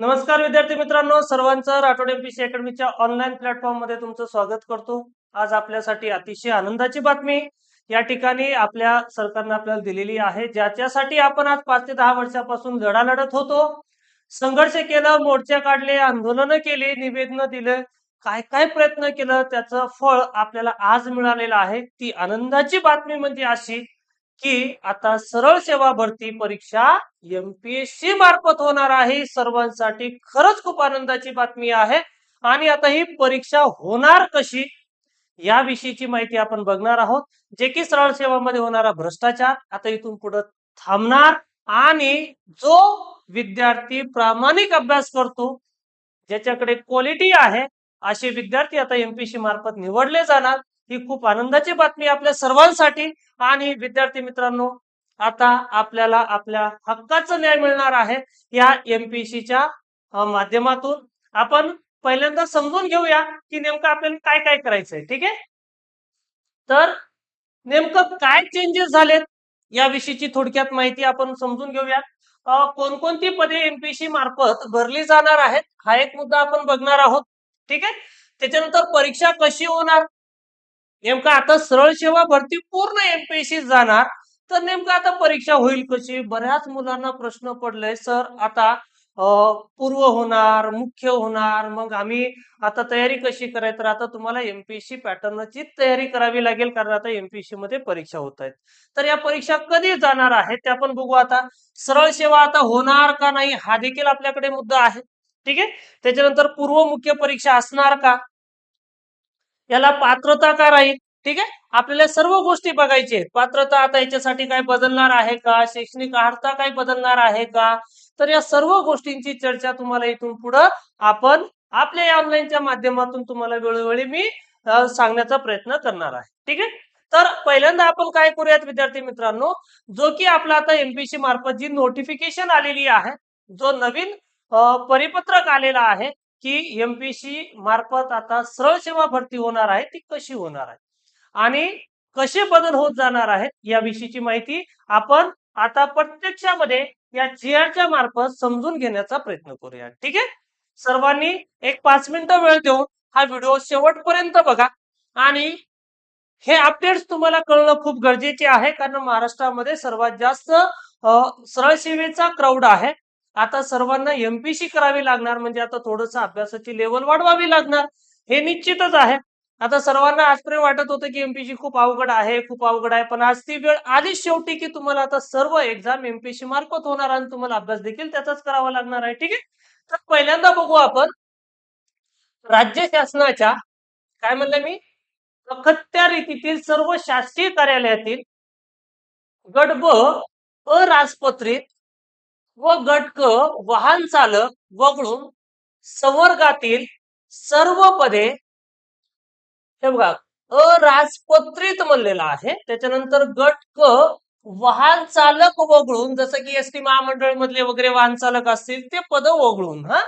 नमस्कार विद्यार्थी मित्रांनो सर्वांचं राठोड एमपीसी अकॅडमीच्या ऑनलाईन प्लॅटफॉर्ममध्ये तुमचं स्वागत करतो. आज आपल्यासाठी अतिशय आनंदाची बातमी या ठिकाणी आपल्या सरकारने आपल्याला दिलेली आहे ज्याच्यासाठी आपण आज पाच ते दहा वर्षापासून लढा लढत होतो. संघर्ष केलं मोर्चा काढले आंदोलनं केली निवेदन दिले काय काय प्रयत्न केलं त्याचं फळ आपल्याला आज मिळालेलं आहे. ती आनंदाची बातमी म्हणजे अशी की आता सरळ सेवा भरती परीक्षा एमपीएससी मार्फत होणार आहे. सर्वांसाठी खरंच खूप आनंदाची बातमी आहे. आणि आता ही परीक्षा होणार कशी? याविषयीची माहिती आपण बघणार आहोत. जे की सरळ सेवामध्ये होणारा भ्रष्टाचार आता इथून पुढे थांबणार. आणि जो विद्यार्थी प्रामाणिक अभ्यास करतो ज्याच्याकडे क्वालिटी आहे असे विद्यार्थी आता एमपीसी मार्फत निवडले जाणार. ही खूप आनंदाची बातमी आपल्या सर्वांसाठी. आणि विद्यार्थी मित्रांनो आता आपल्याला आपल्या हक्काचा न्याय मिळणार आहे या एमपीसीच्या माध्यमातून. आपण पहिल्यांदा समजून घेऊया की नेमकं आपल्याला काय काय करायचंय ठीक आहे? तर नेमकं काय चेंजेस झालेत याविषयीची थोडक्यात माहिती आपण समजून घेऊया कोणकोणती पदे एमपीसी मार्फत भरली जाणार आहेत हा एक मुद्दा आपण बघणार आहोत ठीक आहे? त्याच्यानंतर परीक्षा कशी होणार नेमकं आता सरळ सेवा भरती पूर्ण एमपीएससी जाणार तर नेमकं आता परीक्षा होईल कशी? बऱ्याच मुलांना प्रश्न पडले सर आता पूर्व होणार मुख्य होणार मग आम्ही आता तयारी कशी करायची? तर आता तुम्हाला एमपीएससी पॅटर्नची तयारी करावी लागेल कारण आता एमपीएससी मध्ये परीक्षा होत आहेत. तर या परीक्षा कधी जाणार आहेत त्या पण बघू आता. सरळ सेवा आता होणार का नाही हा देखील आपल्याकडे मुद्दा आहे. ठीक आहे? त्याच्यानंतर पूर्व मुख्य परीक्षा असणार का? याला पात्रता का राहील ठीक आहे? आपल्याला सर्व गोष्टी बघायची आहेत. पात्रता आता याच्यासाठी काय बदलणार आहे का? शैक्षणिक अर्हता काय बदलणार आहे का? तर या सर्व गोष्टींची चर्चा तुम्हाला इथून पुढं आपण आपल्या या ऑनलाईनच्या माध्यमातून तुम्हाला वेळोवेळी मी सांगण्याचा प्रयत्न करणार आहे. ठीक आहे? तर पहिल्यांदा आपण काय करूयात विद्यार्थी मित्रांनो? जो की आपला आता एमपीसी मार्फत जी नोटिफिकेशन आलेली आहे जो नवीन परिपत्रक आलेला आहे की एमपीसी मार्फत आता सरळ सेवा भरती होणार आहे ती कशी होणार आहे? आणि कसे बदल होत जाणार आहेत याविषयीची माहिती आपण आता प्रत्यक्षामध्ये या च्या मार्फत समजून घेण्याचा प्रयत्न करूया. ठीक आहे? सर्वांनी एक पाच मिनिटं वेळ देऊन हा व्हिडिओ शेवटपर्यंत बघा. आणि हे अपडेट्स तुम्हाला कळणं खूप गरजेचे आहे कारण महाराष्ट्रामध्ये सर्वात जास्त सरळ सेवेचा क्राऊड आहे. आता सर्वांना एमपीसी करावी लागणार म्हणजे आता थोडस अभ्यासाची लेवल वाढवावी लागणार हे निश्चितच आहे. आता सर्वांना आजपर्यंत वाटत होतं की एमपीसी खूप अवघड आहे खूप अवघड आहे पण आज ती वेळ आधीच शेवटी की तुम्हाला आता सर्व एक्झाम एमपीसी मार्फत होणार आणि तुम्हाला अभ्यास देखील त्याचाच करावा लागणार आहे. ठीक आहे? तर पहिल्यांदा बघू आपण राज्य शासनाच्या काय म्हणलं मी? अखत्या रीतीतील सर्व शासकीय कार्यालयातील गट ब अराजपत्रित व गट क वाहन चालक वगळून संवर्गातील सर्व पदे हे बघा अराजपत्रित म्हणलेला आहे. त्याच्यानंतर गट क वाहन चालक वगळून जसं की एस टी महामंडळ मधले वगैरे वाहन चालक असतील ते पद वगळून हा.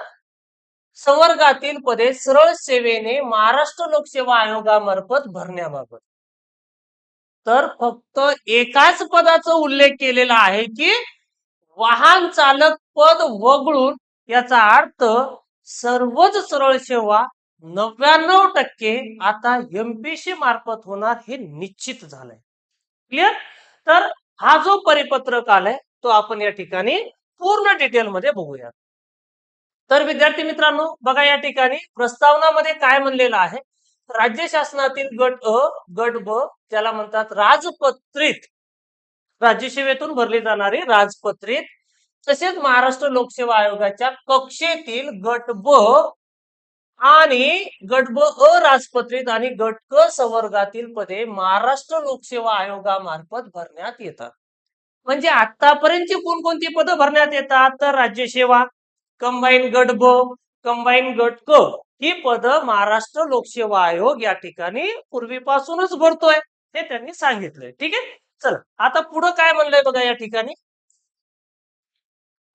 संवर्गातील पदे सरळ सेवेने महाराष्ट्र लोकसेवा आयोगामार्फत भरण्याबाबत. तर फक्त एकाच पदाचा उल्लेख केलेला आहे की वाहन चालक पद वगळून याचा अर्थ सर्वच सरळ सेवा नव्याण्णव टक्के आता एमपीसी मार्फत होणार हे निश्चित झालंय. क्लिअर तर हा जो परिपत्रक आलाय तो आपण या ठिकाणी पूर्ण डिटेलमध्ये बघूयात बघूया. तर विद्यार्थी मित्रांनो बघा या ठिकाणी प्रस्तावनामध्ये काय म्हणलेलं आहे? राज्य शासनातील गट अ गट ब ज्याला म्हणतात राजपत्रित राज्यसेवेतून भरली जाणारी राजपत्रित तसेच महाराष्ट्र लोकसेवा आयोगाच्या कक्षेतील गट ब आणि गट ब अराजपत्रित आणि गट क संवर्गातील पदे महाराष्ट्र लोकसेवा आयोगामार्फत भरण्यात येतात. म्हणजे आतापर्यंतची कोणकोणती पदं भरण्यात येतात? तर राज्यसेवा कंबाईन गट ब कंबाईन गट क ही पदं महाराष्ट्र लोकसेवा आयोग या ठिकाणी पूर्वीपासूनच भरतोय हे त्यांनी सांगितलंय. ठीक आहे? चला आता पुढं काय म्हणलंय बघा या ठिकाणी?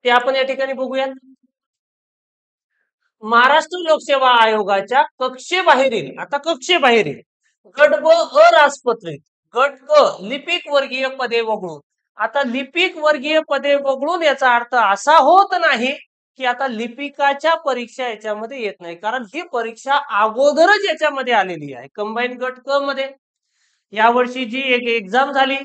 ते आपण या ठिकाणी बघूयात महाराष्ट्र लोकसेवा आयोगाच्या कक्षेबाहेरील आता कक्षेबाहेरील गट ब अराजपत्रित गट क लिपिक वर्गीय पदे वगळून. आता लिपिक वर्गीय पदे वगळून याचा अर्थ असा होत नाही की आता लिपिकाच्या परीक्षा याच्यामध्ये येत नाही. कारण ही परीक्षा अगोदरच याच्यामध्ये आलेली आहे. कंबाईन गट क मध्ये. यावर्षी जी एक एक्झाम झाली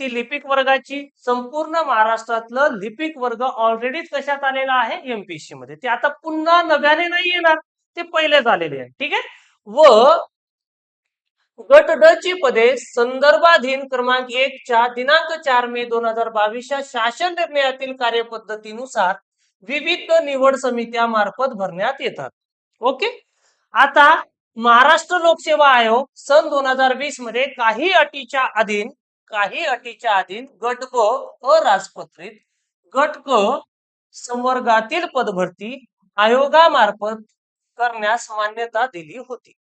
ती लिपिक वर्गाची संपूर्ण महाराष्ट्रातलं लिपिक वर्ग ऑलरेडीच कशात आलेला आहे? एमपीएससी मध्ये. ते आता पुन्हा नव्याने नाही येणार ते पहिलेच आलेले आहे. ठीक आहे? व गट ड ची पदे संदर्भाधीन क्रमांक एक च्या दिनांक चार मे दोन हजार बावीसच्या शासन निर्णयातील कार्यपद्धतीनुसार विविध निवड समित्या मार्फत भरण्यात येतात. ओके? आता महाराष्ट्र लोकसेवा आयोग सन दोन हजार वीसमध्ये काही अटीच्या अधीन काही अटीच्या अधीन गट क अराजपत्रित गट क संवर्गातील पदभरती आयोगामार्फत करण्यास मान्यता दिली होती.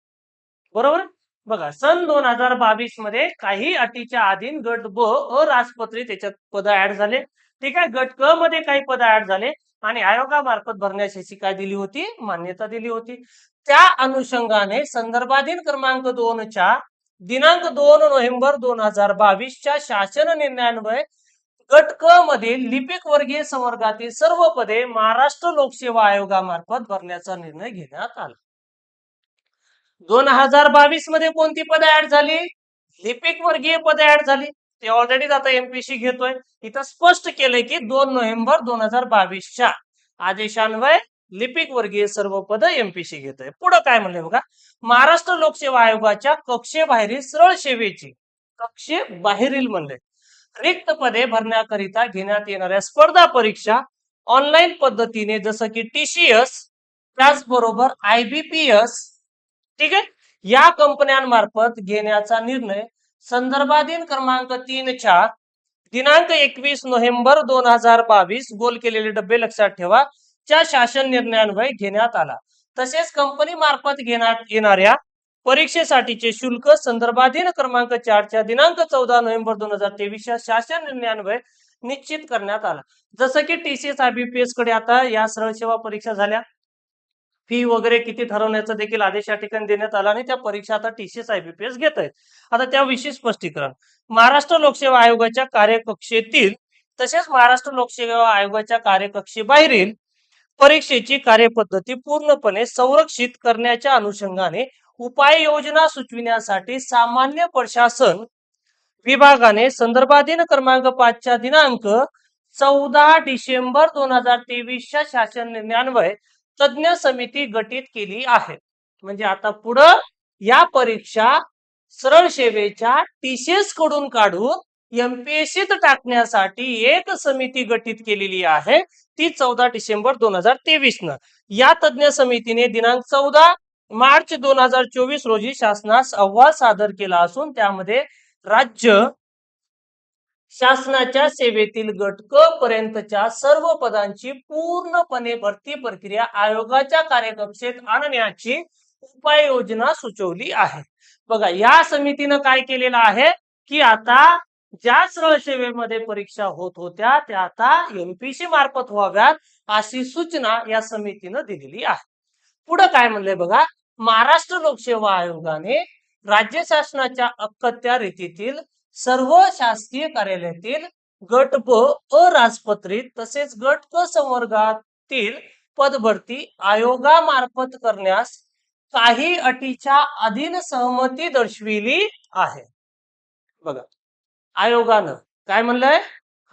बरोबर? बघा सन दोन हजार बावीसमध्ये काही अटीच्या अधीन गट ब अराजपत्रित याच्यात पद ऍड झाले. ठीक आहे? गट क मध्ये काही पद ऍड झाले आणि आयोगामार्फत भरण्यास याची काय दिली होती? मान्यता दिली होती. त्या अनुषंगाने संदर्भाधीन क्रमांक दोनच्या दिनांक दोन नोव्हेंबर दोन हजार बावीसच्या शासन निर्णयान्वये गट क मधील लिपिक वर्गीय संवर्गातील सर्व पदे महाराष्ट्र लोकसेवा आयोगामार्फत भरण्याचा निर्णय घेण्यात आला. दोन हजार बावीसमध्ये कोणती पदे ऍड झाली? लिपिक वर्गीय पदे ऍड झाली. ते ऑलरेडी आता एमपीसी घेतोय. इथं स्पष्ट केलंय की दोन नोव्हेंबर दोन हजार बावीसच्या आदेशान्वये लिपिक वर्गीय सर्व पद एमपीसी घेतोय. पुढे काय म्हणले बघा? महाराष्ट्र लोकसेवा आयोगाच्या कक्षेबाहेरील सरळ सेवेची कक्षे बाहेरील म्हणले रिक्त पदे भरण्याकरिता घेण्यात येणाऱ्या स्पर्धा परीक्षा ऑनलाईन पद्धतीने जसं की टीसीएस त्याचबरोबर आयबीपीएस ठीक आहे? या कंपन्यांमार्फत घेण्याचा निर्णय संदर्भाधीन क्रमांक तीन चार दिनांक एकवीस नोव्हेंबर दोन हजार बावीस गोल केलेले डबे लक्षात ठेवा. च्या शासन निर्णयान्वय घेण्यात आला. तसेच कंपनी मार्फत घेण्यात येणाऱ्या परीक्षेसाठीचे शुल्क संदर्भाधीन क्रमांक चारच्या दिनांक चौदा नोव्हेंबर दोन हजार तेवीसच्या शासन निर्णयान्वय निश्चित करण्यात आला. जसं की टीसीएस आयबीपीएसकडे आता या सरळ सेवा परीक्षा झाल्या. फी वगैरे किती ठरवण्याचा देखील आदेश या ठिकाणी देण्यात आला आणि त्या परीक्षा आता टीसीएस आयबीपीएस घेत आहेत. आता त्याविषयी स्पष्टीकरण. महाराष्ट्र लोकसेवा आयोगाच्या कार्यकक्षेतील तसेच महाराष्ट्र लोकसेवा आयोगाच्या कार्यकक्षेबाहेरील परीक्षेची कार्यपद्धती पूर्णपणे संरक्षित करण्याच्या अनुषंगाने उपाययोजना सुचविण्यासाठी सामान्य प्रशासन विभागाने संदर्भाधीन क्रमांक पाचच्या दिनांक चौदा डिसेंबर दोन हजार तेवीसच्या शासन निर्णयान्वये तज्ञ समिती गठीत केली आहे. म्हणजे आता पुढं या परीक्षा सरळ सेवेच्या टीसीएसकडून काढून एमपीएससीत टाकण्यासाठी एक समिती गठीत केलेली आहे ती चौदा डिसेंबर दोन हजार तेवीस न या तज्ञ समितीने दिनांक चौदा मार्च दोन हजार चोवीस रोजी शासनास अहवाल सादर केला असून त्यामध्ये राज्य शासनाच्या सेवेतील गट क पर्यंतच्या सर्व पदांची पूर्णपणे भरती प्रक्रिया आयोगाच्या कार्यकक्षेत आणण्याची उपाययोजना सुचवली आहे. बघा या समितीनं काय केलेलं आहे की आता ज्या सरळ सेवेमध्ये परीक्षा होत होत्या त्या आता एमपीसी मार्फत व्हाव्यात अशी सूचना या समितीनं दिलेली आहे. पुढे काय म्हणलंय बघा? महाराष्ट्र लोकसेवा आयोगाने राज्य शासनाच्या अखत्या रीतीतील सर्व शासकीय कार्यालयातील गट ब अराजपत्रित तसेच गट क संवर्गातील पदभरती आयोगामार्फत करण्यास काही अटीच्या अधीन सहमती दर्शविली आहे. बघा आयोगानं. काय म्हणलंय?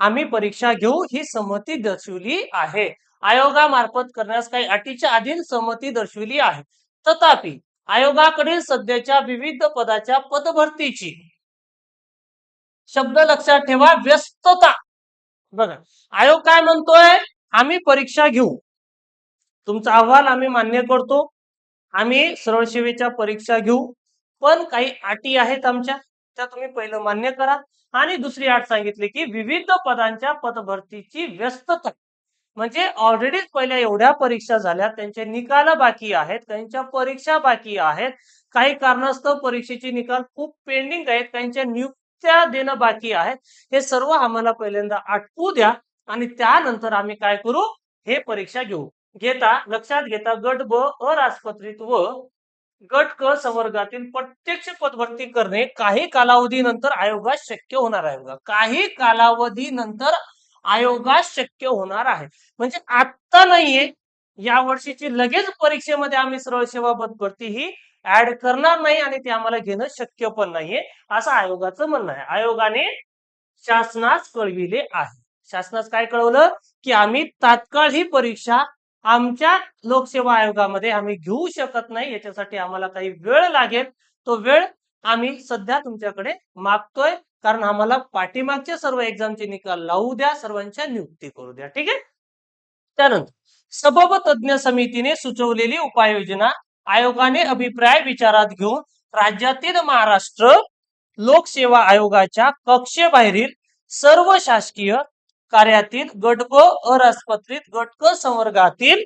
आम्ही परीक्षा घेऊ ही संमती दर्शविली आहे. आयोगामार्फत करण्यास काही अटीच्या अधीन संमती दर्शविली आहे. तथापि आयोगाकडील सध्याच्या विविध पदाच्या पदभरतीची शब्द लक्षात ठेवा व्यस्तता. बघा आयोग काय म्हणतोय? आम्ही परीक्षा घेऊ. तुमचा अहवाल आम्ही मान्य करतो. आम्ही सरळ सेवेच्या परीक्षा घेऊ. पण काही अटी आहेत आमच्या त्या तुम्ही पहिलं मान्य करा. आणि दुसरी अट सांगितली की विविध पदांच्या पदभरतीची व्यस्तता. म्हणजे ऑलरेडी पहिल्या एवढ्या परीक्षा झाल्या त्यांचे निकाल बाकी आहेत त्यांच्या परीक्षा बाकी आहेत. काही कारणास्तव परीक्षेचे निकाल खूप पेंडिंग आहेत त्यांच्या नियुक्त्या देणं बाकी आहेत. हे सर्व आम्हाला पहिल्यांदा आटपू द्या आणि त्यानंतर आम्ही काय करू? हे परीक्षा घेऊ. घेता लक्षात घेता गट ब अराजपत्रित व गट क संवर्गातील प्रत्यक्ष पदभरती करणे काही कालावधीनंतर आयोगास शक्य होणार आहे बघा. काही कालावधीनंतर आयोगास शक्य होणार आहे. म्हणजे आत्ता नाहीये. या वर्षीची लगेच परीक्षेमध्ये आम्ही सरळ सेवा पदभरती ही ऍड करणार नाही आणि ते आम्हाला घेणं शक्य पण नाहीये असं आयोगाचं म्हणणं आहे. आयोगाने शासनास कळविले आहे. शासनास काय कळवलं? की आम्ही तात्काळ ही परीक्षा आमच्या लोकसेवा आयोगामध्ये आम्ही घेऊ शकत नाही याच्यासाठी आम्हाला काही वेळ लागेल. तो वेळ आम्ही सध्या तुमच्याकडे मागतोय. कारण आम्हाला पाठीमागचे सर्व एक्झामचे निकाल लावू द्या सर्वांच्या नियुक्ती करू द्या. ठीक आहे? त्यानंतर सबब तज्ञ समितीने सुचवलेली उपाययोजना आयोगाने अभिप्राय विचारात घेऊन राज्यातील महाराष्ट्र लोकसेवा आयोगाच्या कक्षेबाहेरील सर्व शासकीय कार्यातील गट व अराजपत्रित गट क संवर्गातील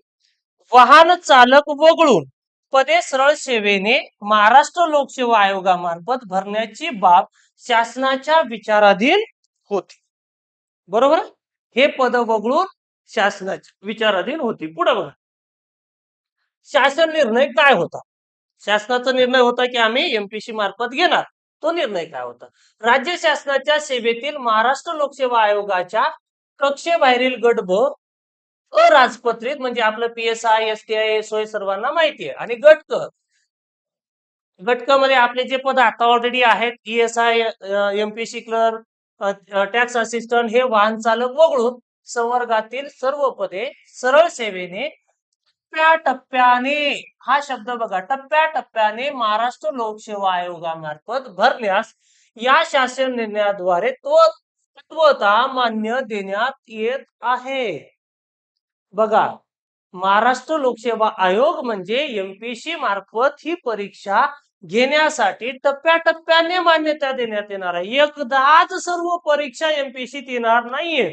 वाहन चालक वगळून पदे सरळ सेवेने महाराष्ट्र लोकसेवा आयोगामार्फत भरण्याची बाब शासनाच्या विचाराधीन होती. बरोबर? हे पद वगळून शासनाच्या विचाराधीन होती. पुढे बघा. शासन निर्णय काय होता? शासनाचा निर्णय होता की आम्ही एमपीसी मार्फत घेणार. तो निर्णय काय होता? राज्य शासनाच्या सेवेतील महाराष्ट्र लोकसेवा आयोगाच्या कक्षेबाहेरील गट ब अराजपत्रित म्हणजे आपलं PSI S T I S सर्वांना माहिती आहे. आणि गट क आपले जे पद आता ऑलरेडी आहेत ESI MPC clerk tax assistant हे वाहन चालक वगळून संवर्गातील सर्व पदे सरळ सेवेने टप्प्याटप्प्याने हा शब्द बघा टप्प्याटप्प्याने महाराष्ट्र लोकसेवा आयोगामार्फत भरल्यास या शासन निर्णयाद्वारे तो तत्वता मान्य देण्यात येत आहे. बघा महाराष्ट्र लोकसेवा आयोग म्हणजे एमपीसी मार्फत ही परीक्षा घेण्यासाठी टप्प्याटप्प्याने मान्यता देण्यात येणार आहे. एकदाच सर्व परीक्षा एमपीसीत येणार नाहीये.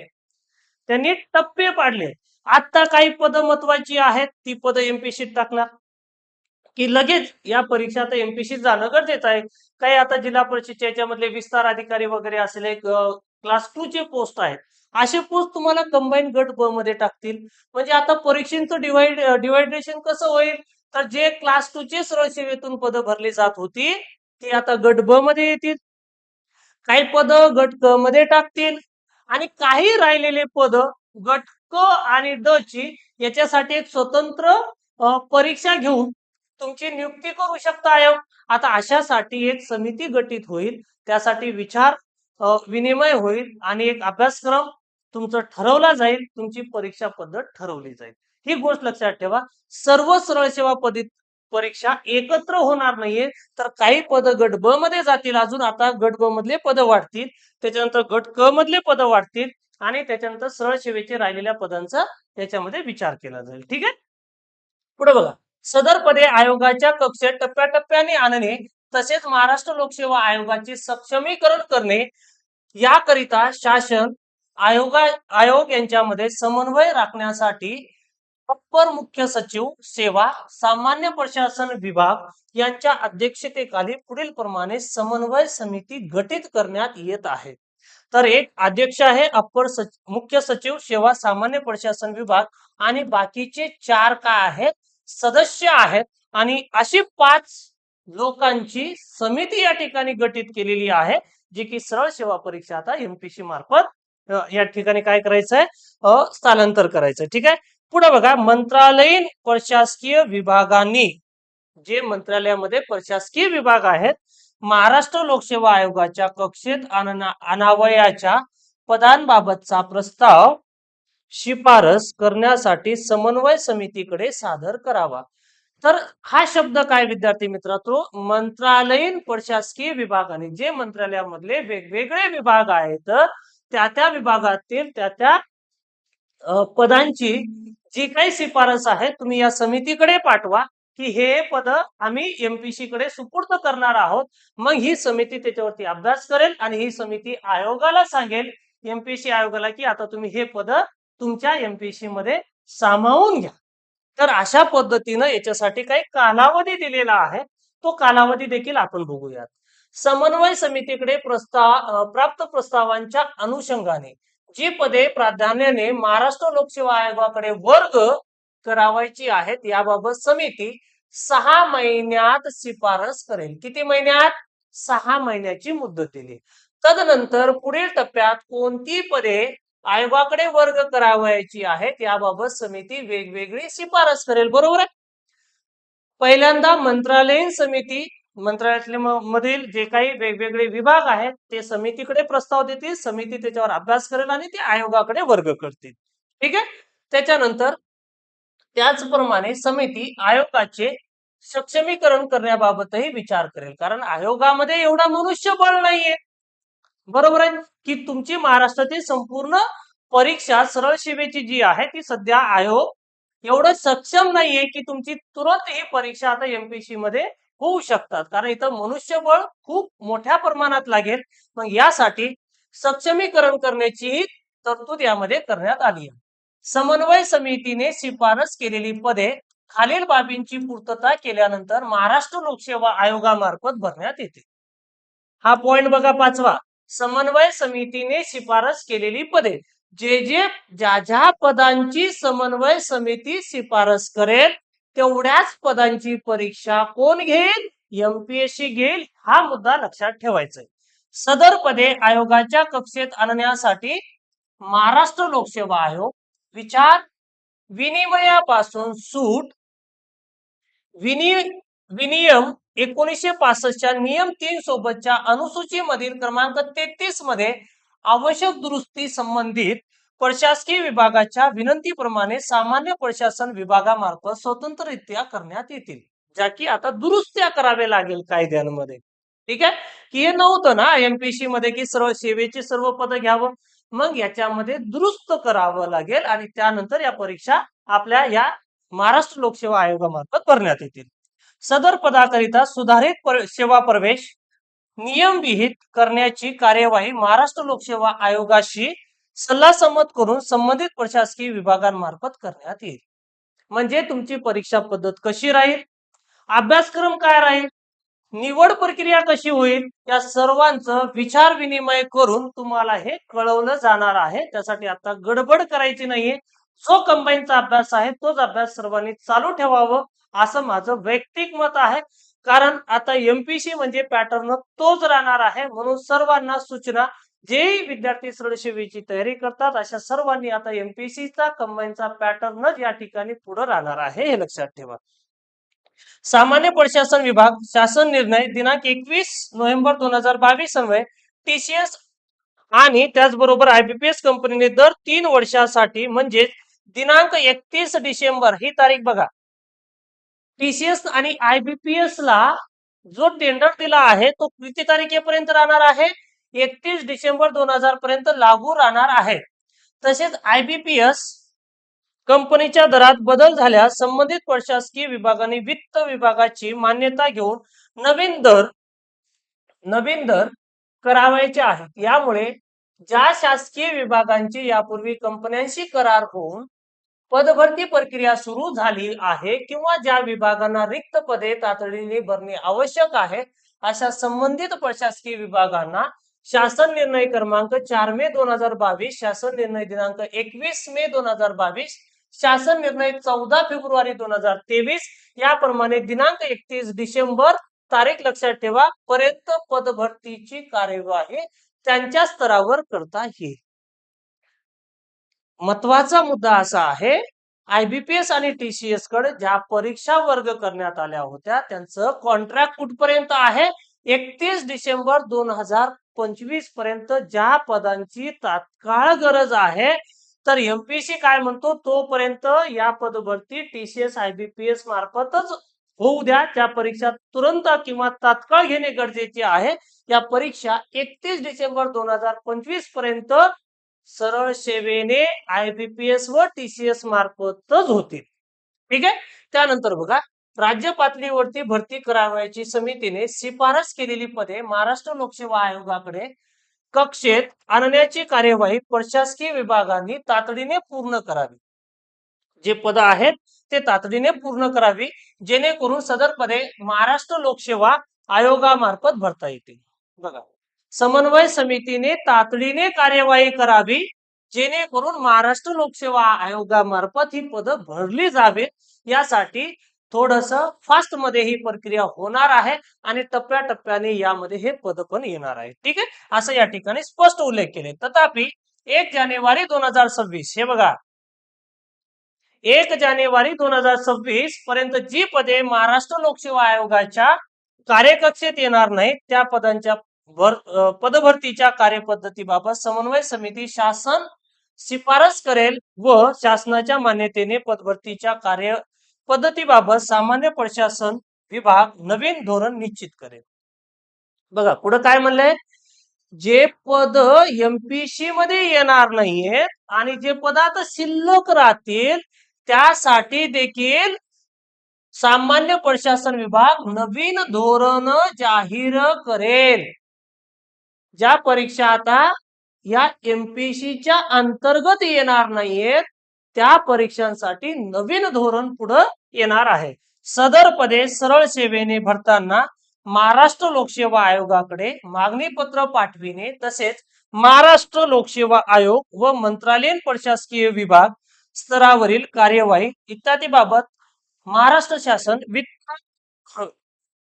त्यांनी टप्पे पाडले. आता काही पद महत्वाची आहेत. ती पद एमपीसीत टाकणार. की लगेच या परीक्षा आता एमपीसीत जाणं गरजेचं आहे. काही आता जिल्हा परिषदच्या याच्यामधले विस्तार अधिकारी वगैरे असेल एक क्लास टू चे पोस्ट आहेत. असे पोस्ट तुम्हाला कंबाईन गट ब मध्ये टाकतील. म्हणजे आता परीक्षेचं डिवाइड डिवायडेशन कसं होईल? तर जे क्लास टू चे सरळ सेवेतून पद भरली जात होती ती आता गट ब मध्ये येतील. काही पद गट क मध्ये टाकतील. आणि काही राहिलेले पद गट क आणि ड ची याच्यासाठी एक स्वतंत्र परीक्षा घेऊन तुमची नियुक्ती करू शकता आयोग. आता अशासाठी एक समिती गठीत होईल. त्यासाठी विचार विनिमय होईल आणि एक अभ्यासक्रम तुमचं ठरवला जाईल तुमची परीक्षा पद्धत ठरवली जाईल. ही गोष्ट लक्षात ठेवा. सर्व सरळ सेवा पदी परीक्षा एकत्र होणार नाहीये तर काही पद गट ब मध्ये जातील. अजून आता गट ब मधले पद वाढतील त्याच्यानंतर गट क मधले पद वाढतील आणि त्याच्यानंतर सरळ सेवेचे राहिलेल्या पदांचा त्याच्यामध्ये विचार केला जाईल. ठीक आहे? पुढे बघा. सदर पदे आयोगाच्या कक्षेत टप्प्याटप्प्याने आणणे तसेच महाराष्ट्र लोकसेवा आयोगाचे सक्षमीकरण करणे याकरिता शासन आयोगा आयोग यांच्यामध्ये समन्वय राखण्यासाठी अप्पर मुख्य सचिव सेवा सामान्य प्रशासन विभाग यांच्या अध्यक्षतेखाली पुढील प्रमाणे समन्वय समिती गठीत करण्यात येत आहे. तर एक अध्यक्ष आहे अप्पर सच, मुख्य सचिव सेवा सामान्य प्रशासन विभाग आणि बाकीचे चार काय आहेत? सदस्य आहेत आणि अशी पाच लोकांची समिती या ठिकाणी गठीत केलेली आहे जी की सरळ सेवा परीक्षा आता एमपीसी मार्फत या ठिकाणी काय करायचं आहे अ, स्थलांतर करायचं ठीक आहे? पुढे बघा मंत्रालयीन प्रशासकीय विभागांनी जे मंत्रालयामध्ये प्रशासकीय विभाग आहेत महाराष्ट्र लोकसेवा आयोगाच्या कक्षेत अनावयाच्या पदांबाबतचा प्रस्ताव शिफारस करण्यासाठी समन्वय समितीकडे सादर करावा. तर हा शब्द काय विद्यार्थी मित्रांनो? मंत्रालयीन प्रशासकीय विभागाने जे मंत्रालयामधले वेगवेगळे विभाग आहेत त्या त्या विभागातील त्या त्या पदांची जी काही शिफारस आहे तुम्ही या समितीकडे पाठवा की हे पद आम्ही एमपीसी कडे सुपूर्द करणार आहोत. मग ही समिती त्याच्यावरती अभ्यास करेल आणि ही समिती आयोगाला सांगेल एमपीसी आयोगाला की आता तुम्ही हे पद तुमच्या एमपीसी मध्ये सामावून घ्या. तर अशा पद्धतीनं याच्यासाठी काही कालावधी दिलेला आहे. तो कालावधी देखील आपण बघूयात. समन्वय समितीकडे प्रस्ताव प्राप्त प्रस्तावांच्या अनुषंगाने जी पदे प्राधान्याने महाराष्ट्र लोकसेवा आयोगाकडे वर्ग करावायची आहेत याबाबत समिती सहा महिन्यात शिफारस करेल. किती महिन्यात? सहा महिन्याची मुदत दिली. तदनंतर पुढील टप्प्यात कोणती पदे आयोगाकडे वर्ग करावयाची आहे. त्याबाबत समिती वेगवेगळी शिफारस करेल. बरोबर आहे? पहिल्यांदा मंत्रालयीन समिती मंत्रालयातले मधील जे काही वेगवेगळे विभाग आहेत ते समितीकडे प्रस्ताव देतील. समिती त्याच्यावर अभ्यास करेल आणि ते आयोगाकडे वर्ग करतील. ठीक आहे? त्याच्यानंतर त्याचप्रमाणे समिती आयोगाचे सक्षमीकरण करण्याबाबतही विचार करेल. कारण आयोगामध्ये एवढा मनुष्यबळ नाहीये. बरोबर आहे? की तुमची महाराष्ट्रातील संपूर्ण परीक्षा सरळ सेवेची जी आहे ती सध्या आयोग हो. एवढं सक्षम नाहीये की तुमची तुरंत ही परीक्षा आता एमपीसी मध्ये होऊ शकतात. कारण इथं मनुष्यबळ खूप मोठ्या प्रमाणात लागेल. मग यासाठी सक्षमीकरण करण्याची तरतूद यामध्ये करण्यात आली आहे. समन्वय समितीने शिफारस केलेली पदे खालील बाबींची पूर्तता केल्यानंतर महाराष्ट्र लोकसेवा आयोगामार्फत भरण्यात येते. हा पॉइंट बघा पाचवा. समन्वय समितीने शिफारस केलेली पदे. जे जे ज्या ज्या पदांची समन्वय समिती शिफारस करेल तेवढ्याच पदांची परीक्षा कोण घेईल एमपीएससी घेईल हा मुद्दा लक्षात ठेवायचा सदर पदे आयोगाच्या कक्षेत आणण्यासाठी महाराष्ट्र लोकसेवा आयोग विचार विनिमयापासून सूट विनि विनियम एकोणीसशे पासष्टच्या नियम तीन सोबतच्या अनुसूचीमधील क्रमांक तेहतीसमध्ये आवश्यक दुरुस्ती संबंधित प्रशासकीय विभागाच्या विनंतीप्रमाणे सामान्य प्रशासन विभागामार्फत स्वतंत्ररित्या करण्यात येतील. ज्या की आता दुरुस्त्या कराव्या लागेल कायद्यांमध्ये. ठीक आहे? की हे नव्हतं ना एमपीसी मध्ये की सर्व सेवेचे सर्व पद घ्यावं? मग याच्यामध्ये दुरुस्त करावं लागेल आणि त्यानंतर या परीक्षा आपल्या या महाराष्ट्र लोकसेवा आयोगामार्फत भरण्यात येतील. सदर पदाकरिता सुधारित पर- सेवा प्रवेश नियमविहित करण्याची कार्यवाही महाराष्ट्र लोकसेवा आयोगाशी सल्लासंमत करून संबंधित प्रशासकीय विभागांमार्फत करण्यात येईल. म्हणजे तुमची परीक्षा पद्धत कशी राहील? अभ्यासक्रम काय राहील? निवड प्रक्रिया कशी होईल? या सर्वांचं विचार विनिमय करून तुम्हाला हे कळवलं जाणार आहे. त्यासाठी आता गडबड करायची नाहीये. जो कंबाईनचा अभ्यास आहे तोच अभ्यास सर्वांनी चालू ठेवावं. असं माझं वैयक्तिक मत आहे. कारण आता एमपीसी म्हणजे पॅटर्न तोच राहणार आहे. म्हणून सर्वांना सूचना जेही विद्यार्थी सरळशिवीची तयारी करतात अशा सर्वांनी आता एमपीसीचा कंबाईनचा पॅटर्नच या ठिकाणी पुढे राहणार आहे हे लक्षात ठेवा. सामान्य प्रशासन विभाग शासन निर्णय दिनांक एकवीस नोव्हेंबर दोन हजार बावीस अन्वये टीसीएस आणि त्याचबरोबर आयबीपीएस कंपनीने दर तीन वर्षासाठी म्हणजेच दिनांक एकतीस डिसेंबर ही तारीख बघा. टीसीएस आणि आयबीपीएस ला जो टेंडर दिला आहे तो किती तारखेपर्यंत राहणार आहे? एकतीस डिसेंबर दोन हजार पर्यंत लागू राहणार आहे. तसेच आयबीपीएस कंपनीच्या दरात बदल झाल्यास संबंधित प्रशासकीय विभागाने वित्त विभागाची मान्यता घेऊन नवीन दर नवीन दर करावायचे आहेत. यामुळे ज्या शासकीय विभागांची यापूर्वी कंपन्यांशी करार होऊन पदभरती प्रक्रिया सुरू झाली आहे किंवा ज्या विभागांना रिक्त पदे तातडीने भरणे आवश्यक आहे अशा संबंधित प्रशासकीय विभागांना शासन निर्णय क्रमांक चार मे दोन हजार बावीस शासन निर्णय दिनांक एकवीस मे दोन हजार बावीस शासन निर्णय चौदा फेब्रुवारी दोन हजार तेवीस याप्रमाणे दिनांक एकतीस डिसेंबर तारीख लक्षात ठेवा पर्यंत पदभरतीची कार्यवाही त्यांच्या स्तरावर करता येईल. महत्त्वाचा मुद्दा असा आहे आयबीपीएस आणि टीसीएसकडे ज्या परीक्षा वर्ग करण्यात आल्या होत्या त्यांचं कॉन्ट्रॅक्ट कुठपर्यंत आहे? एकतीस डिसेंबर दोन हजार पंचवीसपर्यंत ज्या पदांची तात्काळ गरज आहे तर एमपीसी काय म्हणतो? तोपर्यंत या पदभरती टीसीएस आयबीपीएस मार्फतच होऊ द्या. त्या परीक्षा तुरंत किंवा तात्काळ घेणे गरजेचे आहे. या परीक्षा एकतीस डिसेंबर दोन हजार पंचवीसपर्यंत सरळ सेवेने आयबीपीएस व टीसीएस मार्फतच होतील ठीक आहे? त्यानंतर बघा राज्य पातळीवरती भरती करावयाची समितीने शिफारस केलेली पदे महाराष्ट्र लोकसेवा आयोगाकडे कक्षेत आणण्याची कार्यवाही प्रशासकीय विभागांनी तातडीने पूर्ण करावी. जे पद आहेत ते तातडीने पूर्ण करावी जेणेकरून सदर पदे महाराष्ट्र लोकसेवा आयोगामार्फत भरता येतील. बघा. समन्वय समितीने तातडीने कार्यवाही करावी जेणेकरून महाराष्ट्र लोकसेवा आयोगामार्फत ही पदं भरली जावीत. यासाठी थोडस फास्टमध्ये ही प्रक्रिया होणार आहे आणि टप्प्याटप्प्याने यामध्ये हे पद पण येणार आहे ठीक आहे? असं या ठिकाणी स्पष्ट उल्लेख केले. तथापि एक जानेवारी दोन हजार सव्वीस हे बघा. एक जानेवारी दोन हजार सव्वीस पर्यंत जी पदे महाराष्ट्र लोकसेवा आयोगाच्या कार्यकक्षेत येणार नाहीत त्या पदांच्या भर पदभरतीच्या कार्यपद्धतीबाबत समन्वय समिती शासन शिफारस करेल व शासनाच्या मान्यतेने पदभरतीच्या कार्य पद्धतीबाबत सामान्य प्रशासन विभाग नवीन धोरण निश्चित करेल. बघा पुढे काय म्हणलंय? जे पद एमपीसी मध्ये येणार नाहीयेत आणि जे पदार्थ शिल्लक राहतील त्यासाठी देखील सामान्य प्रशासन विभाग नवीन धोरण जाहीर करेल. ज्या परीक्षा आता या एमपीसीच्या अंतर्गत येणार नाहीयेत त्या परीक्षांसाठी नवीन धोरण पुढे येणार आहे. सदर पदे सरळ सेवेने भरताना महाराष्ट्र लोकसेवा आयोगाकडे मागणी पत्र पाठविणे तसेच महाराष्ट्र लोकसेवा आयोग व मंत्रालयीन प्रशासकीय विभाग स्तरावरील कार्यवाही इत्यादी बाबत महाराष्ट्र शासन वित्त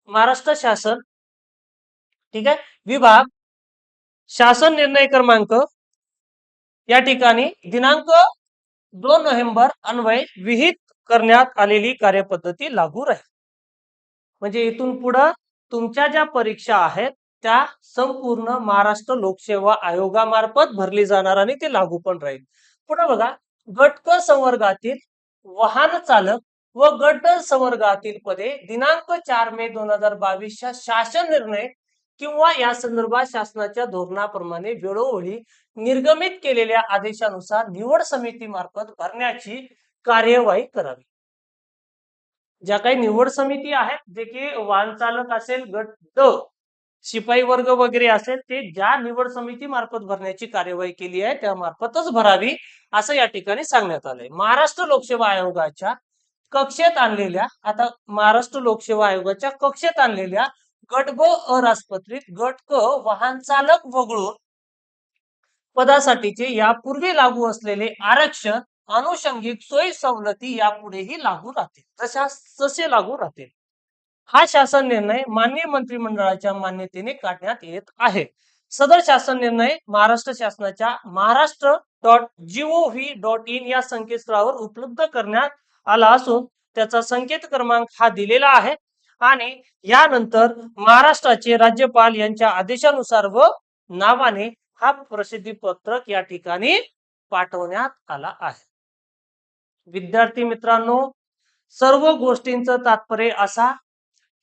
महाराष्ट्र शासन ठीक आहे विभाग शासन निर्णय क्रमांक या ठिकाणी दिनांक दोन नोव्हेंबर अन्वय विहित करण्यात आलेली कार्यपद्धती लागू राहील. म्हणजे इथून पुढं तुमच्या ज्या परीक्षा आहेत त्या संपूर्ण महाराष्ट्र लोकसेवा आयोगामार्फत भरली जाणार आणि ते लागू पण राहील. पुढे बघा गटक संवर्गातील वाहन चालक व गट संवर्गातील पदे दिनांक चार मे दोन हजार बावीसच्या शासन निर्णय किंवा या संदर्भात शासनाच्या धोरणाप्रमाणे वेळोवेळी निर्गमित केलेल्या आदेशानुसार निवड समितीमार्फत भरण्याची कार्यवाही करावी. ज्या काही निवड समिती आहेत जे की वाहन चालक असेल गट ड शिपाई वर्ग वगैरे असेल ते ज्या निवड समिती मार्फत भरण्याची कार्यवाही केली आहे त्या मार्फतच भरावी असं या ठिकाणी सांगण्यात आलंय. महाराष्ट्र लोकसेवा आयोगाच्या कक्षेत आणलेल्या आता महाराष्ट्र लोकसेवा आयोगाच्या कक्षेत आणलेल्या गट ब अराजपत्रित गट क वाहन चालक वगळून पदासाठीचे यापूर्वी लागू असलेले आरक्षण अनुषंगिक सोयी सवलती यापुढेही लागू राहतील. तशा तसे लागू राहतील. हा शासन निर्णय मान्य मंत्रिमंडळाच्या मान्यतेने काढण्यात येत आहे. सदर शासन निर्णय महाराष्ट्र शासनाच्या Maharashtra dot gov dot in या संकेतस्थळावर उपलब्ध करण्यात आला असून त्याचा संकेत क्रमांक हा दिलेला आहे. आणि यानंतर महाराष्ट्राचे राज्यपाल यांच्या आदेशानुसार व नावाने हा प्रसिद्धी पत्रक या ठिकाणी पाठवण्यात आला आहे. विद्यार्थी मित्रांनो सर्व गोष्टींचं तात्पर्य असा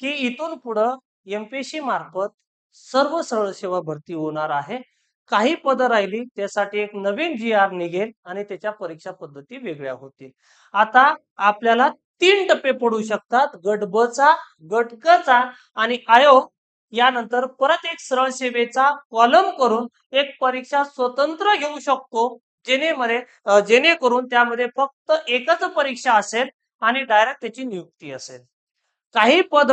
की इथून पुढं एमपीसी मार्फत सर्व सरळ सेवा भरती होणार आहे. काही पद राहिली त्यासाठी एक नवीन जी आर निघेल आणि त्याच्या परीक्षा पद्धती वेगळ्या होतील. आता आपल्याला तीन टप्पे पडू शकतात. गट ब चा गट क चा आणि आयोग यानंतर परत एक सरळ सेवेचा कॉलम करून एक परीक्षा स्वतंत्र घेऊ शकतो. जेणेमध्ये जेणेकरून त्यामध्ये फक्त एकच परीक्षा असेल आणि डायरेक्ट त्याची नियुक्ती असेल. काही पद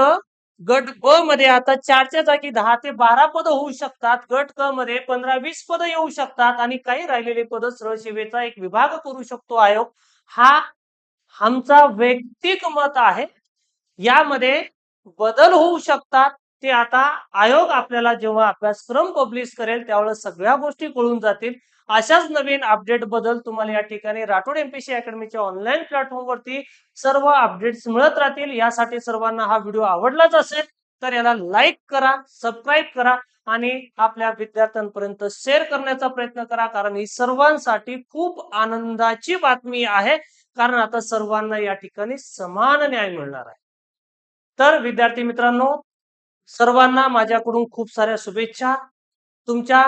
गट ब मध्ये आता चारच्या जागी दहा ते बारा पद होऊ शकतात. गट क मध्ये पंधरा वीस पद येऊ शकतात आणि काही राहिलेले पद सरळ सेवेचा एक विभाग करू शकतो आयोग. हा आमचा वैयक्तिक मत आहे. यामध्ये बदल होऊ शकतात. ते आता आयोग आपल्याला जेव्हा अभ्यासक्रम पब्लिश करेल त्यावेळेस सगळ्या गोष्टी कळून जातील. अशाच नवीन अपडेटबद्दल तुम्हाला या ठिकाणी राठोड एमपीसी अकॅडमीच्या ऑनलाईन प्लॅटफॉर्मवरती सर्व अपडेट्स मिळत राहतील. यासाठी सर्वांना हा व्हिडिओ आवडलाच असेल तर याला लाईक करा सबस्क्राईब करा आणि आपल्या विद्यार्थ्यांपर्यंत शेअर करण्याचा प्रयत्न करा कारण ही सर्वांसाठी खूप आनंदाची बातमी आहे. कारण आता सर्वांना या ठिकाणी समान न्याय मिळणार आहे. तर विद्यार्थी मित्रांनो सर्वांना माझ्याकडून खूप साऱ्या शुभेच्छा. तुमच्या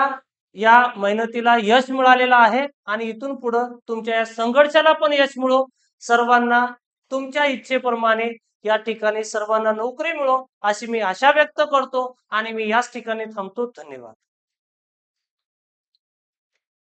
या मेहनतीला यश मिळालेलं आहे आणि इथून पुढं तुमच्या या संघर्षाला पण यश मिळो. सर्वांना तुमच्या इच्छेप्रमाणे या ठिकाणी सर्वांना नोकरी मिळो अशी मी आशा व्यक्त करतो आणि मी याच ठिकाणी थांबतो. धन्यवाद.